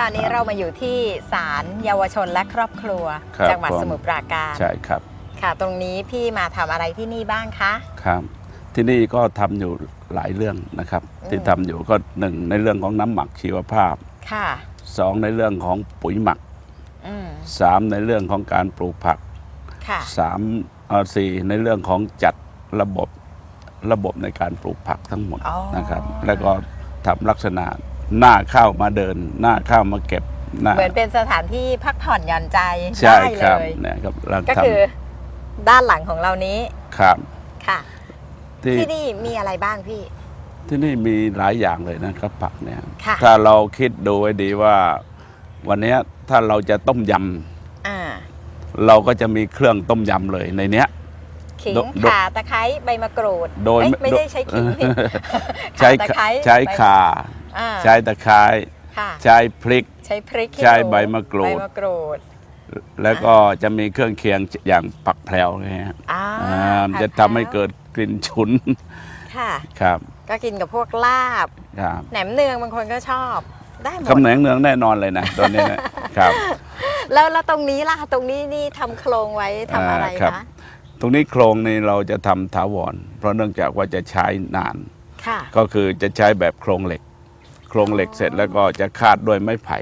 งคะตอนนี้เรามาอยู่ที่ศาลเยาวชนและครอบครัว ครับจังหวัดผม สมุทรปราการใช่ครับค่ะ ตรงนี้พี่มาทำอะไรที่นี่บ้างคะ ครับที่นี่ก็ทำอยู่หลายเรื่องนะครับ อืม ที่ทำอยู่ก็หนึ่งในเรื่องของน้ำหมักชีวภาพค่ะ สองในเรื่องของปุ๋ยหมักอืมสามในเรื่องของการปลูกผักค่ะ สามเอ่อสี่ในเรื่องของจัดระบบระบบในการปลูกผักทั้งหมดอ๋อ นะครับ แล้วก็ทำลักษณะ หน้าเข้ามาเดิน หน้าเข้ามาเก็บหน้าเหมือนเป็นสถานที่พักผ่อนหย่อนใจใช่ได้คเลรับยเนี่ยครับเราก็ทคือด้านหลังของเรานี้ำครับค่ะ ที่ที่นี่มีอะไรบ้างพี่ ที่นี่มีหลายอย่างเลยนะครับผักเนี่ย ค่ะ ถ้าเราคิดดูไว้ดีว่า วันเนี้ยถ้าเราจะต้มยอ่าำเราก็จะมีเครื่องต้มยำเลยในเนี้ย ขิงโดโด ข่าตะไคร้ใบมะกรูดโดยเอ้ยไม่ไม่ได้ใช้ขิงผิดใช้ข่าตะไคร้ใช้ใบ ข่า อ่าใช้ตะไคร้ค่ะใช้พริก ใช้พริกขี้ใช้หนูใบมะกรูด ใบมะกรูด แล้วก็จะมีเครื่องเคียงอย่างปักแพรวนะฮะอ่าอ่ามันจะผัทำให้เกิดกลิ่นฉุนค่ะ ครับก็กินกับพวกลาบ ครับแหนมเนืองบางคนก็ชอบ ได้หมด คำแหนงเนืองแน่นอนเลยนะตัวนี้นะครับ แล้วแล้วตรงนี้ล่ะ ตรงนี้นี่ทำโครงไว้ทำอะไรอ่าครับคะตรงนี้โครงนี่เราจะทำถาวรเพราะเนื่องจากว่าจะใช้นาน ค่ะ ก็คือจะใช้แบบโครงเหล็ก โครงเหล็กเสร็จแล้วก็จะคาดด้วยไม้ไผ่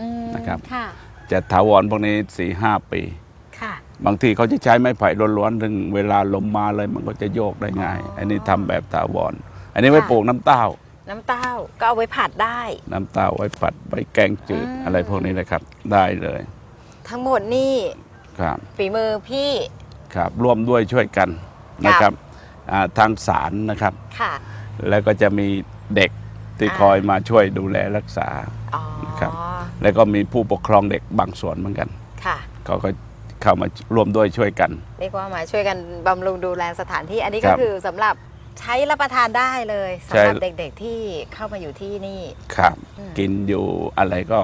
อืมนะครับ ค่ะ จะถาวรพวกนี้สี่ห้าปี ค่ะ บางทีเขาจะใช้ไม้ไผ่ล้วนๆถึงเวลาลมมาเลยมันก็จะโยกได้ง่ายอ๋ออัอันนี้ทำแบบถาวร อันนี้ไว้ค่ะ ปลูกน้ำเต้า น้ำเต้าก็เอาไว้ผัดได้ น้ำเต้าไว้ผัดไว้แกงจืดอืม อะไรพวกนี้เลยครับ ได้เลยทั้งหมดนี่ครับฝีมือพี่ ครับร่วมด้วยช่วยกันนะครับอ่าทางศาลนะครับ ค่ะ แล้วก็จะมีเด็ก ที่อ่าคอยมาช่วยดูแลรักษา อ๋อครับ แล้วก็มีผู้ปกครองเด็กบางส่วนเหมือนกันค่ะ เขาก็เข้ามาร่วมด้วยช่วยกัน เรียกว่ามาช่วยกันบำรุงดูแลสถานที่ อันนี้คก็รับคือสำหรับใช้รับประทานได้เลยใช่สำหรับเด็กๆที่เข้ามาอยู่ที่นี่ ครับ อืมกินอยู่อะไรก็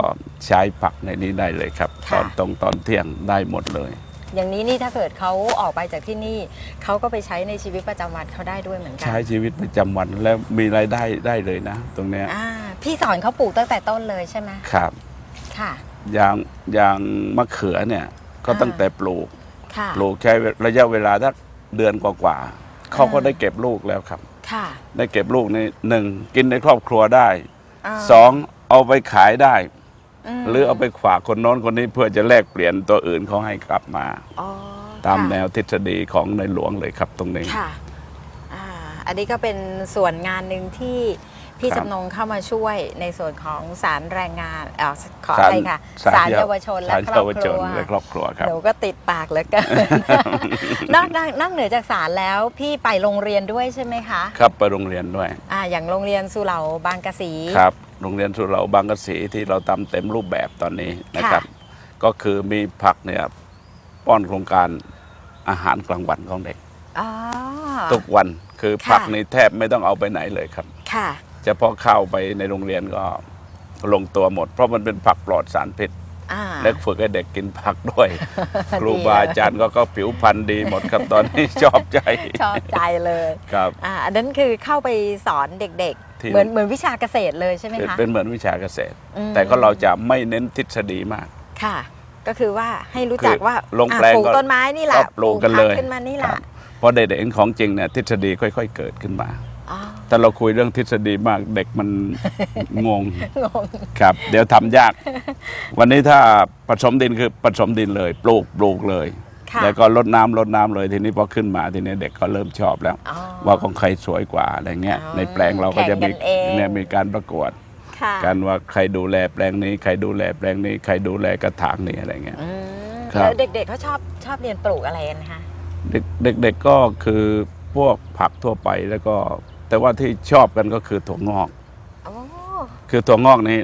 ใช้ผักในนี้ได้เลยครับ ตค่ะ อนตรงตอนเที่ยงได้หมดเลย อย่างนี้นี่ถ้าเกิดเขาออกไปจากที่นี่เขาก็ไปใช้ในชีวิตประจำวันเขาได้ด้วยเหมือนกัใช้ชีวิตประจำวันแล้วมีรายได้ได้เลยนะ ตรงเนี้ยอ่าพี่สอนเขาปลูกตั้งแต่ต้นเลยใช่ไหมครับค่ะ อย่างอย่างมะเขือเนี่ยก็อ่า ตั้งแต่ปลูก ค่ะ ปลูกใช้ระยะเวลาสักเดือนกว่าๆเขาก็อ่า ได้เก็บลูกแล้วครับ ค่ะได้เก็บลูกในหนึ่งกินในครอบครัวได้าสองเอาไปขายได้ม หรือเอาไปฝากคนโน้นคนนี้เพื่อจะแลกเปลี่ยนตัวอื่นเขาให้กลับมาอ๋อตามค่ะแนวทฤษฎีของในหลวงเลยครับตรงนี้ค่ะอ่าอันนี้ก็เป็นส่วนงานหนึ่งที่พี่ครับจำนงเข้ามาช่วยในส่วนของสารแรงงานเออขอศาลอะไรค่ะสารเยาวชนและศาลครอเยาบวคชรันวและครอบครัวครับหนูก็ติดปากเหลือเกินนอกนอกนอกเหนือจากสารแล้วพี่ไปโรงเรียนด้วยใช่ไหมคะ ครับไปโรงเรียนด้วยอ่าอย่างโรงเรียนสุเหร่าบางกะสีครับ โรงเรียนสุเหราบางกะสีที่เราทำเต็มรูปแบบตอนนี้นะครับ ก็คือมีผักเนี่ยป้อนโครงการอาหารกลางวันของเด็กอ๋อ ทุกวันคือค่ะผักนี่แทบไม่ต้องเอาไปไหนเลยครับ ค่ะเฉพาะเข้าไปในโรงเรียนก็ลงตัวหมด เพราะมันเป็นผักปลอดสารพิษอ่าและฝึกให้เด็กกินผักด้วย ครูดีบาเลยอาจารย์ก็ก็ผิวพรรณดีหมดครับตอนนี้ชอบใจ ชอบใจเลย ครับ อ่าอันนั้นคือเข้าไปสอนเด็ก ที่ๆเหมือนเหมือนวิชาเกษตรเลยใช่ไหมเป็นคะเป็นเหมือนวิชาเกษตรอืมแต่ก็เราจะไม่เน้นทฤษฎีมากค่ะ ก็คือว่าให้รู้จักคือว่าลงอะแปลงปลูกก็ต้นไม้นี่แหละก็ปลูกกันเลยผัขึ้นมานี่แหคละรับเพราะเด็กๆเห็นของจริงเนี่ยทฤษฎีค่อย ๆ เกิดขึ้นมาอ๋อถ้าเราคุยเรื่องทฤษฎีมากเด็กมันงงงงครับ เดี๋ยวทำยาก วันนี้ถ้าผสมดินคือผสมดินเลย ปลูกปลูกเลยค่ะ แล้วก็ลดน้ำลดน้ำเลยทีนี้พอขึ้นมาทีนี้เด็กก็เริ่มชอบแล้วอ๋อว่าของใครสวยกว่าอะไรเงี้ยอ๋อในแปลงเราก็จะมีแข่งกันเองเนี่ยมีการประกวดค่ะกันว่าใครดูแลแปลงนี้ ใครดูแลแปลงนี้ ใครดูแลกระถางนี้อะไรเงี้ยอืมครับแล้วเด็กๆเขาชอบชอบเรียนปลูกอะไรกันคะเด็กเด็กๆก็คือพวกผักทั่วไปแล้วก็ แต่ว่าที่ชอบกันก็คือถั่วงอกโอ้คือถั่วงอกนี้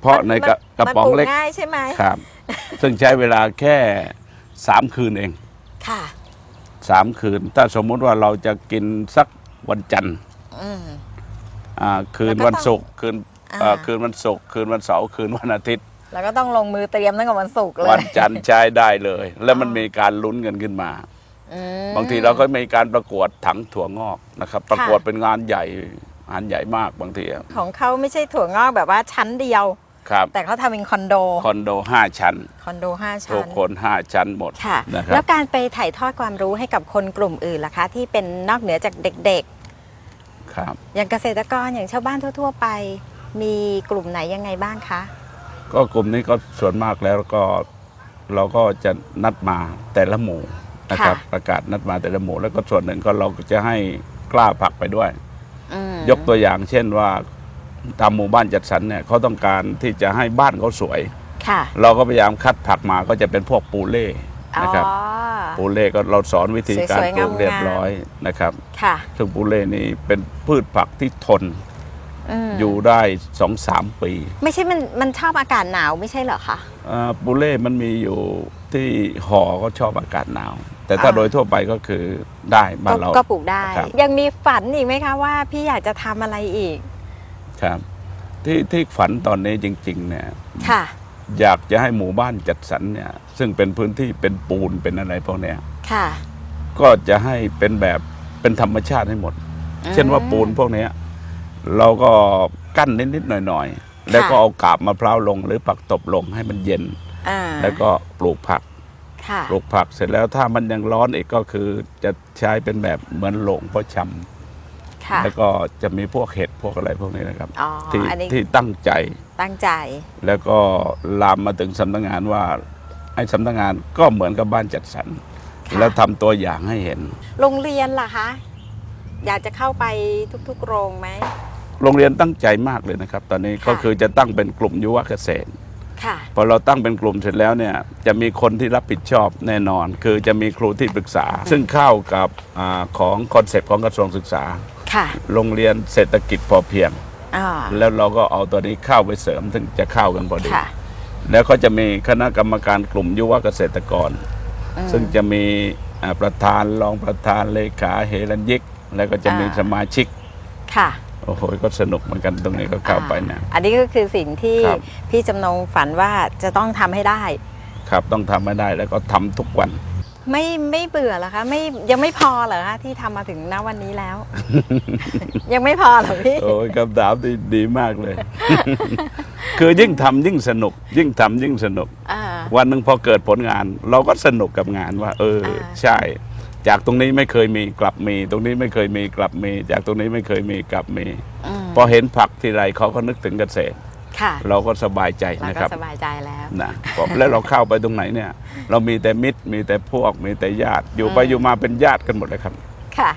เพราะในกระกระป๋องเล็กมันปลูง่ายใช่ไหมครับ ซึ่งใช้เวลาแค่ สามคืนเองค่ะสามคืน ถ้าสมมุติว่าเราจะกินสักวันจันทร์อืมอ่าคืนแล้วก็วันศุกร์คืนอ่าเอ่อคืนวันศุกร์คืนวันเสาร์คืนวันอาทิตย์ แล้วก็ต้องลงมือเตรียมตั้งแต่วันศุกร์เลวัยนจันทร์ใช้ได้เลย แล้วมันอ๋อมีการลุ้นกันขึ้นมา อืม บางทีเราก็มีการประกวดถังถั่วงอกนะครับ ประกวดเป็นงานใหญ่งานใหญ่มากบางทีอะ ของเขาไม่ใช่ถั่วงอกแบบว่าชั้นเดียว ครับ แต่เขาทำเป็นคอนโด คอนโดห้าชั้น คอนโดห้าทุชั้กน คนห้าชั้นหมดค่ะ นะคแล้รัวบการไปถ่ายทอดความรู้ให้กับคนกลุ่มอื่นล่ะคะ ที่เป็นนอกเหนือจากเด็ก ครับ ๆ อย่างเกษตรกรอย่างชาวบ้านทั่ว ๆ ไป มีกลุ่มไหนยังไงบ้างคะ ก็กลุ่มนี้ก็ส่วนมากแล้วก็เราก็จะนัดมาแต่ละหมู่นะครับ ค่ะ ประกาศนัดมาแต่ละหมู่ แล้วก็ส่วนหนึ่งก็เราก็จะให้กล้าผักไปด้วย อืมยกตัวอย่างเช่นว่า ตามหมู่บ้านจัดสรรเนี่ยเขาต้องการที่จะให้บ้านเขาสวย ค่ะเราก็พยายามคัดผักมาก็จะเป็นพวกปูเล่นะครับ อ๋อ ปูเล่ก็เราสอนวิธีการสวยๆปลูกงามๆ เรียบร้อยนะครับ ค่ะซึ่งปูเล่นี่เป็นพืชผักที่ทนมอยู่ได้สองสามปีไม่ใช่มันมันชอบอากาศหนาวไม่ใช่เหรอคะ อ่าปูเล่มันมีอยู่ที่ห่อก็ชอบอากาศหนาว แต่ถ้าอ่า โดยทั่วไปก็คือได้บ้านก็เราก็ปลูกได้ ครับ ยังมีฝันอีกไหมคะว่าพี่อยากจะทำอะไรอีก ครับ ที่ที่ฝันตอนนี้จริง ๆ เนี่ยค่ะ อยากจะให้หมู่บ้านจัดสรรเนี่ย ซึ่งเป็นพื้นที่เป็นปูนเป็นอะไรพวกเนี้ยค่ะ ก็จะให้เป็นแบบเป็นธรรมชาติให้หมด เช่นว่าปูนพวกเนี้ย เราก็กั้นนิดๆหน่อยๆแล้วก็เอากาบมะพร้าวลง หรือปักตบลงให้มันเย็นอ่าแล้วก็ปลูกผักค่ะปลูกผักเสร็จแล้วถ้ามันยังร้อนอีกก็คือจะใช้เป็นแบบเหมือนโหลงเพาะช ค่ะำแล้วก็จะมีพวกเห็ดพวกอะไรพวกนี้นะครับ อ๋อที่อันนี้ที่ตั้งใจตั้งใจ แล้วก็ลามมาถึงสำนักงานว่าไอ้สำนักงานก็เหมือนกับบ้านจัดสรรค่ะ แล้วทำตัวอย่างให้เห็น โรงเรียนล่ะคะ อยากจะเข้าไปทุกๆ โรงไหม โรงเรียนตั้งใจมากเลยนะครับ ตอนนี้ค่ะ ก็คือจะตั้งเป็นกลุ่มยุวเกษตร ค่ะ พอเราตั้งเป็นกลุ่มเสร็จแล้วเนี่ยจะมีคนที่รับผิดชอบแน่นอน คือจะมีครูที่ปรึกษา ซึ่งเข้ากับอาของคอนเซปต์ของกระทรวงศึกษาค่ะ โรงเรียนเศรษฐกิจพอเพียงอ่าแล้วเราก็เอาตัวนี้เข้าไปเสริมซึ่งจะเข้ากันพอดีค่ะแล้วก็จะมีคณะกรรมการกลุ่มยุวเกษตรกรอืมซึ่งจะมีอ่าประธานรองประธานเลขาเฮรัญยิก แล้วก็จะมีอ่าสมาชิกค่ะโอ้โหก็สนุกเหมือนกันตรงนี้ก็เข้าไปนะอ่อันนี้ก็คือสิ่งที่ครับพี่จำนงฝันว่าจะต้องทำให้ได้ ครับต้องทำให้ได้แล้วก็ทำทุกวัน ไม่ไม่เบื่อเหรอคะไม่ยังไม่พอเหรอคะที่ทำมาถึงณวันนี้แล้ว ยังไม่พอเหรอพี่ โอ้ยคำถามที่ดีมากเลย คือยิ่งทำยิ่งสนุก ยิ่งทำยิ่งสนุก อ่า วันหนึ่งพอเกิดผลงาน เราก็สนุกกับงานว่า เออ อ่า ใช่ จากตรงนี้ไม่เคยมีกลับมี ตรงนี้ไม่เคยมีกลับมี จากตรงนี้ไม่เคยมีกลับมี อืมพอเห็นผักทีไรเขาก็นึกถึงเกษตร ค่ะเราก็สบายใจเรานะคก็รับสบายใจแล้ว นะผมแล้วเราเข้าไปตรงไหนเนี่ย เรามีแต่มิตร มีแต่พวก มีแต่ญาติ อยู่ไปอืม อยู่มาเป็นญาติกันหมดเลยครับ ค่ะ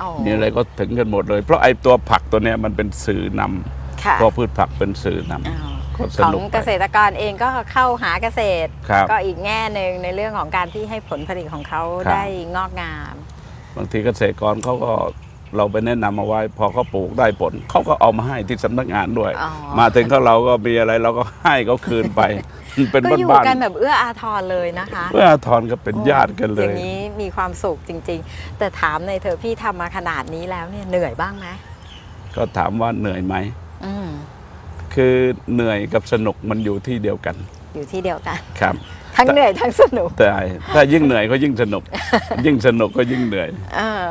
อ๋อนี่อะไรก็ถึงกันหมดเลย เพราะไอ้ตัวผักตัวเนี้ยมันเป็นสื่อนำค่ะพวกพืชผักเป็นสื่อนำอ๋อก็สของนุกไป เกษตรกรเองก็เข้าหาเกษตร ครับก็อีกแง่หนึ่งในเรื่องของการที่ให้ผลผลิตของเขาครับ ได้งอกงาม บางทีเกษตรกรเขาก็ เราไปแนะนำมาไว้ พอเขาปลูกได้ผลเขาก็เอามาให้ที่สำนักงานด้วย อ๋อ มาถึงเขาเราก็มีอะไรเราก็ให้เขาคืนไป มันเป็นก็อยู่บ้านกันแบบเอื้ออาทรเลยนะคะๆเพื่ออาทรก็เป็นญาติกันเลอย ย่างนี้มีความสุขจริง ๆ แต่ถามในอยเธอะพี่ทำมาขนาดนี้แล้วเนี่ยเหนื่อยบ้างไหมก็ถามว่าเหนื่อยไหม อืมคือเหนื่อยกับสนุกมันอยู่ที่เดียวกัน อยู่ที่เดียวกัน ครับ ทั้งเหนื่อยทั้งสนุก แต่ถ้ายิ่งเหนื่อยก็ยิ่งสนุก ยิ่งสนุกก็ยิ่งเหนื่อย เออ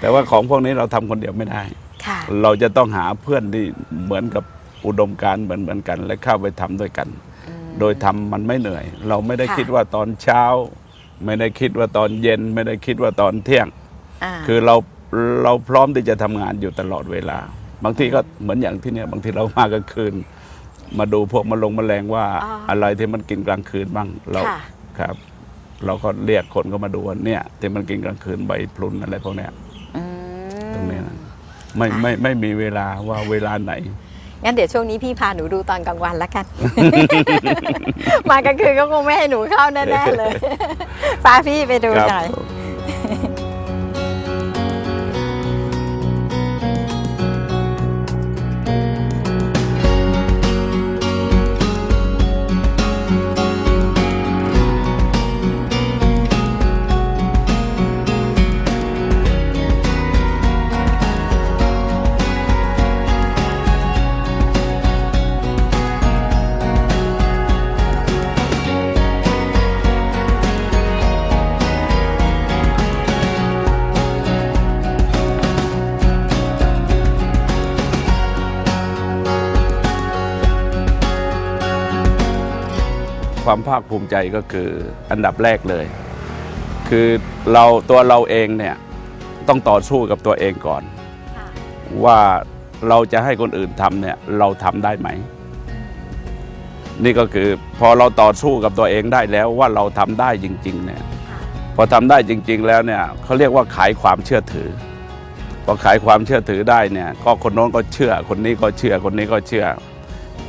แต่ว่าของพวกนี้เราทำคนเดียวไม่ได้ ค่ะ เราจะต้องหาเพื่อนที่เหมือนกับอุดมการณ์เหมือนเหมือนกัน และเข้าไปทำด้วยกันอืมโดยทำมันไม่เหนื่อย เราไม่ได้ค่ะ คิดว่าตอนเช้า ไม่ได้คิดว่าตอนเย็น ไม่ได้คิดว่าตอนเที่ยง อ่าคือเราเราพร้อมที่จะทำงานอยู่ตลอดเวลา บางทีก็เหมือนอย่างที่เนี่ยบางทีเรามากลางคืน มาดูพวกมาลงแมลงว่าอะไรที่มันกินกลางคืนบ้างเราค่ะ ครับ เราก็เรียกคนก็มาดูว่าเนี่ยที่มันกินกลางคืนใบพลุนอะไรพวกเนี้ยอืม ตรงนี้นะไม่ไม่ไม่มีเวลาว่าเวลาไหน งั้นเดี๋ยวช่วงนี้พี่พาหนูดูตอนกลางวันแล้วกัน มากลางคืนก็คงไม่ให้หนูเข้าแน่ๆเลย พาพี่ไปดูครับหน่อย ค ความภาคภูมิใจก็คืออันดับแรกเลย คือเราตัวเราเองเนี่ยต้องต่อสู้กับตัวเองก่อน ว่าเราจะให้คนอื่นทำเนี่ยเราทำได้ไหม นี่ก็คือพอเราต่อสู้กับตัวเองได้แล้วว่าเราทำได้จริงๆเนี่ยพอทำได้จริง ๆ แล้วเนี่ยเขาเรียกว่าขายความเชื่อถือพอขายความเชื่อถือได้เนี่ยก็คนโน้นก็เชื่อ คนนี้ก็เชื่อคนนี้ก็เชื่อ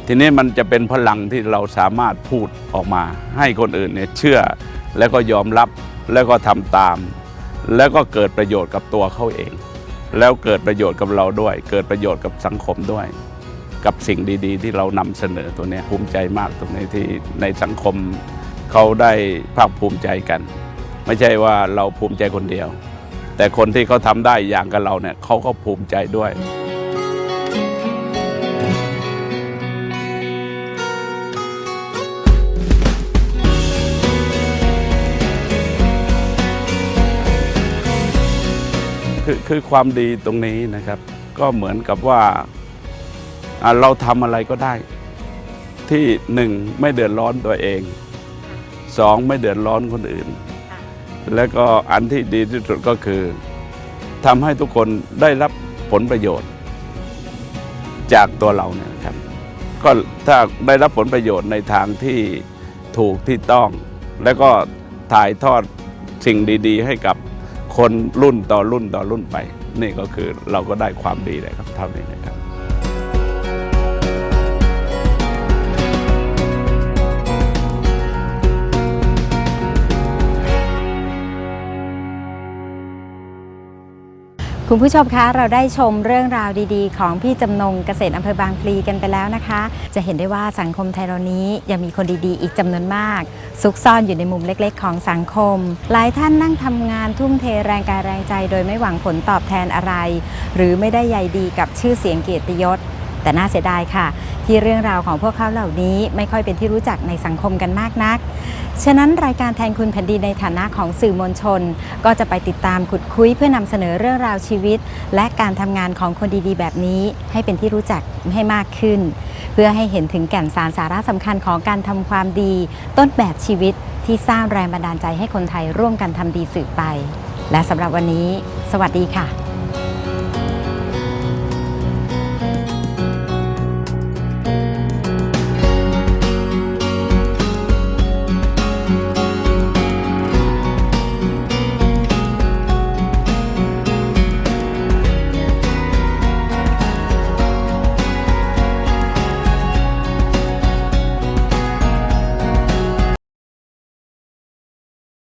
ทีนี้มันจะเป็นพลังที่เราสามารถพูดออกมา ให้คนอื่นเนี่ยเชื่อแล้วก็ยอมรับแล้วก็ทำตาม แล้วก็เกิดประโยชน์กับตัวเขาเอง แล้วเกิดประโยชน์กับเราด้วย เกิดประโยชน์กับสังคมด้วย กับสิ่งดี ๆ ที่เรานำเสนอตัวเนี้ยภูมิใจมากตรงนี้ที่ในสังคมเขาได้ภาคภูมิใจกัน ไม่ใช่ว่าเราภูมิใจคนเดียว แต่คนที่เขาทำได้อย่างกับเราเนี่ยเขาก็ภูมิใจด้วย คือความดีตรงนี้นะครับ ก็เหมือนกับว่าเราทำอะไรก็ได้ ที่หนึ่งไม่เดือดร้อนตัวเองสองไม่เดือดร้อนคนอื่น แล้วก็อันที่ดีที่สุดก็คือทำให้ทุกคนได้รับผลประโยชน์ จากตัวเราเนี่ยนะครับก็ถ้าได้รับผลประโยชน์ในทางที่ถูกที่ต้อง แล้วก็ถ่ายทอดสิ่งดี ๆ ให้กับ คนรุ่นต่อรุ่นต่อรุ่นไป นี่ก็คือเราก็ได้ความดีเลยครับเท่านี้นะครับ คุณผู้ชมคะเราได้ชมเรื่องราวดีๆ ของพี่จำนงเกษตรอำเภอบางพลีกันไปแล้วนะคะ จะเห็นได้ว่าสังคมไทยเรานี้ยังมีคนดีๆ อีกจำนวนมาก ซุกซ่อนอยู่ในมุมเล็กๆ ของสังคม หลายท่านนั่งทำงานทุ่มเทแรงกายแรงใจ โดยไม่หวังผลตอบแทนอะไร หรือไม่ได้ใยดีกับชื่อเสียงเกียรติยศ แต่น่าเสียดายค่ะ ที่เรื่องราวของพวกเขาเหล่านี้ไม่ค่อยเป็นที่รู้จักในสังคมกันมากนัก ฉะนั้นรายการแทนคุณแผ่นดินในฐานะของสื่อมวลชน ก็จะไปติดตามขุดคุยเพื่อนำเสนอเรื่องราวชีวิต และการทำงานของคนดีๆ แบบนี้ ให้เป็นที่รู้จักให้มากขึ้น เพื่อให้เห็นถึงแก่นสารสาระสำคัญของการทำความดี ต้นแบบชีวิตที่สร้างแรงบันดาลใจให้คนไทยร่วมกันทำดีสืบไป และสำหรับวันนี้ สวัสดีค่ะ